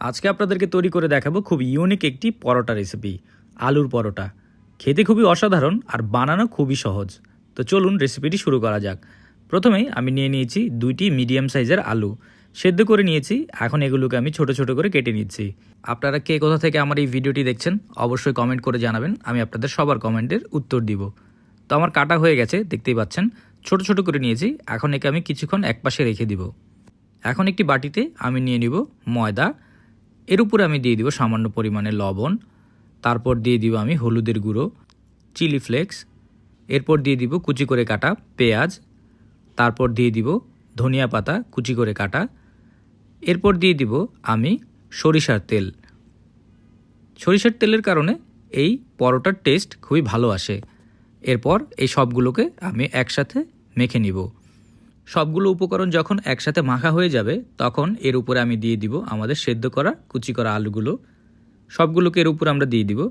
আজকে আপনাদেরকে তৈরি করে দেখাবো খুব ইউনিক একটি পরোটা রেসিপি আলুর পরোটা। খেতে খুবই অসাধারণ আর বানানো খুবই সহজ। তো চলুন রেসিপিটি শুরু করা যাক। প্রথমেই আমি নিয়ে নিয়েছি দুইটি মিডিয়াম সাইজের আলু। সেদ্ধ করে নিয়েছি, এখন এগুলোকে আমি ছোট ছোট করে কেটে নিচ্ছি। আপনারা কে কোথা থেকে আমার এই ভিডিওটি দেখছেন, অবশ্যই কমেন্ট করে জানাবেন, আমি আপনাদের সবার কমেন্টের উত্তর দিব। তো আমার কাটা হয়ে গেছে, দেখতেই পাচ্ছেন, ছোট ছোট করে নিয়েছি, এখন একে আমি কিছুক্ষণ একপাশে রেখে দিব। এখন একটি বাটিতে আমি নিয়ে নিব ময়দা এর উপরে আমি দিয়ে দিব সামান্য পরিমাণে লবণ, তারপর দিয়ে দিব আমি হলুদের গুঁড়ো, চিলি ফ্লেক্স, এরপর দিয়ে দিব কুচি করে কাটা পেঁয়াজ, তারপর দিয়ে দিব ধনিয়া পাতা কুচি করে কাটা, এরপর দিয়ে দিব আমি সরিষার তেল। সরিষার তেলের কারণে এই পরোটার টেস্ট খুবই ভালো আসে। এরপর এই সবগুলোকে আমি একসাথে মেখে নিব। সবগুলো উপকরণ যখন একসাথে মাখা হয়ে যাবে, তখন এর উপরে আমি দিয়ে দিব আমাদের সেদ্ধ করা, কুচি করা আলুগুলো। সবগুলোকে এর উপর আমরা দিয়ে দিব।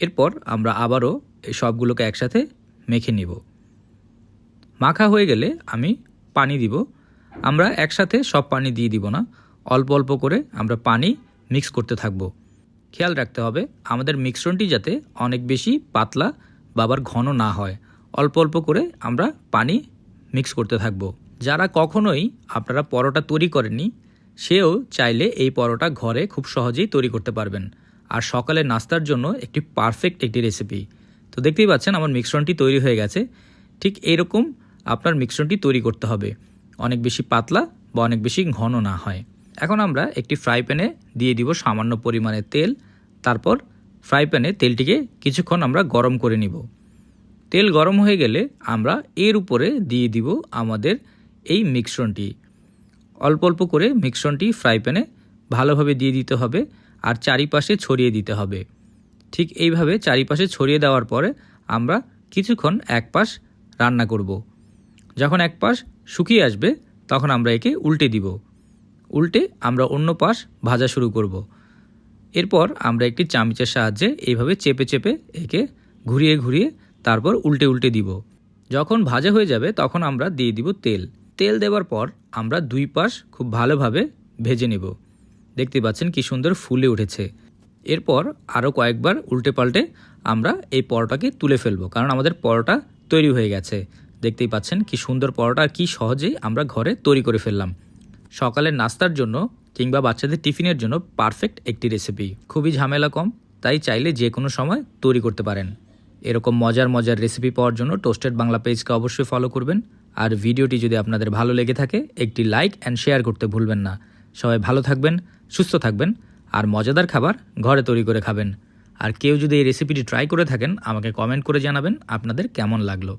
এরপর আমরা আবারও এই সবগুলোকে একসাথে মেখে নিব। মাখা হয়ে গেলে আমি পানি দিব। আমরা একসাথে সব পানি দিয়ে দিব না। অল্প অল্প করে আমরা পানি মিক্স করতে থাকব। খেয়াল রাখতে হবে, আমাদের মিশ্রণটি যাতে অনেক বেশি পাতলা বা আবার ঘন না হয়। অল্প অল্প করে আমরা পানি মিক্স করতে থাকব। যারা কখনোই আপনারা পরোটা তৈরি করেননি, সেও চাইলে এই পরোটা ঘরে খুব সহজেই তৈরি করতে পারবেন। আর সকালের নাস্তার জন্য একটি পারফেক্ট একটি রেসিপি তো দেখতেই পাচ্ছেন আমার মিশ্রণটি তৈরি হয়ে গেছে। ঠিক এরকম আপনার মিশ্রণটি তৈরি করতে হবে। অনেক বেশি পাতলা বা অনেক বেশি ঘন না হয়। এখন আমরা একটি ফ্রাই প্যানে দিয়ে দিব সামান্য পরিমাণে তেল। তারপর ফ্রাই প্যানে তেলটিকে কিছুক্ষণ আমরা গরম করে নিব। তেল গরম হয়ে গেলে আমরা এর উপরে দিয়ে দিব আমাদের এই মিশ্রণটি, অল্প অল্প করে মিশ্রণটি ফ্রাই প্যানে ভালোভাবে দিয়ে দিতে হবে আর চারিপাশে ছড়িয়ে দিতে হবে ঠিক এইভাবে চারিপাশে ছড়িয়ে দেওয়ার পরে আমরা কিছুক্ষণ এক পাশ রান্না করব। যখন এক পাশ শুকিয়ে আসবে, তখন আমরা একে উল্টে দিব উল্টে আমরা অন্য পাশ ভাজা শুরু করব। এরপর আমরা একটি চামচের সাহায্যে এইভাবে চেপে চেপে একে ঘুরিয়ে ঘুরিয়ে তারপর উল্টে উল্টে দিব যখন ভাজা হয়ে যাবে, তখন আমরা দিয়ে দিব তেল তেল দেওয়ার পর আমরা দুই পাশ খুব ভালোভাবে ভেজে নেব। দেখতে পাচ্ছেন কি সুন্দর ফুলে উঠেছে। এরপর আরও কয়েকবার উল্টে পাল্টে আমরা এই পরোটাকে তুলে ফেলব, কারণ আমাদের পরোটা তৈরি হয়ে গেছে। দেখতেই পাচ্ছেন কি সুন্দর পরোটা কি সহজেই আমরা ঘরে তৈরি করে ফেললাম। সকালের নাস্তার জন্য কিংবা বাচ্চাদের টিফিনের জন্য পারফেক্ট একটি রেসিপি। খুবই ঝামেলা কম, তাই চাইলে যে কোনো সময় তৈরি করতে পারেন। এরকম মজার মজার রেসিপি পাওয়ার জন্য টোস্টেড বাংলা পেজকে অবশ্যই ফলো করবেন। আর ভিডিওটি যদি আপনাদের ভালো লেগে থাকে, একটি লাইক অ্যান্ড শেয়ার করতে ভুলবেন না। সবাই ভালো থাকবেন, সুস্থ থাকবেন, আর মজাদার খাবার ঘরে তৈরি করে খাবেন। আর কেউ যদি এই রেসিপিটি ট্রাই করে থাকেন, আমাকে কমেন্ট করে জানাবেন আপনাদের কেমন লাগল।